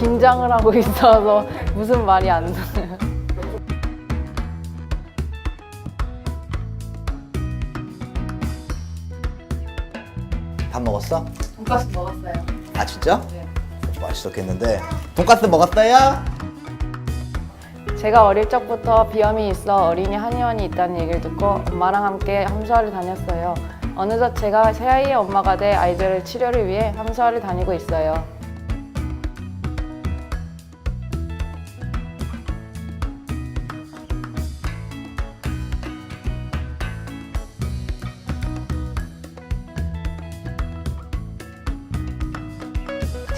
긴장을 하고 있어서 무슨 말이 안 나요. 밥 먹었어? 돈가스 먹었어요. 아 진짜? 네. 맛있었겠는데 돈까스 먹었어요? 제가 어릴 적부터 비염이 있어 어린이 한의원이 있다는 얘기를 듣고 엄마랑 함께 함수화를 다녔어요. 어느덧 제가 새아이의 엄마가 돼 아이들을 치료를 위해 함수화를 다니고 있어요.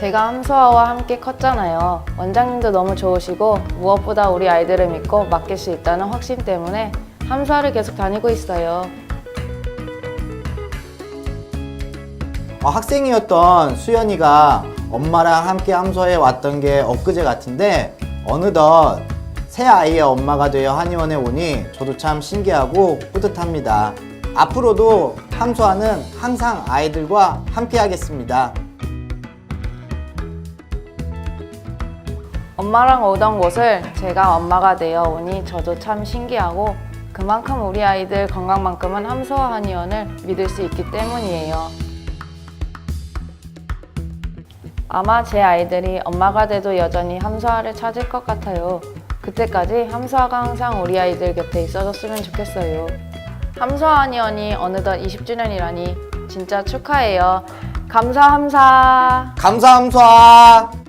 제가 함수아와 함께 컸잖아요. 원장님도 너무 좋으시고 무엇보다 우리 아이들을 믿고 맡길 수 있다는 확신 때문에 함수아를 계속 다니고 있어요. 어, 학생이었던 수연이가 엄마랑 함께 함서해 왔던 게 엊그제 같은데 어느덧 새 아이의 엄마가 되어 한의원에 오니 저도 참 신기하고 뿌듯합니다. 앞으로도 함수아는 항상 아이들과 함께 하겠습니다. 엄마랑 오던 곳을 제가 엄마가 되어 오니 저도 참 신기하고 그만큼 우리 아이들 건강만큼은 함수아 한의원을 믿을 수 있기 때문이에요. 아마 제 아이들이 엄마가 돼도 여전히 함수아를 찾을 것 같아요. 그때까지 함수아가 항상 우리 아이들 곁에 있어줬으면 좋겠어요. 함수아 한의원이 어느덧 20주년이라니 진짜 축하해요. 감사 함사. 감사 함수아!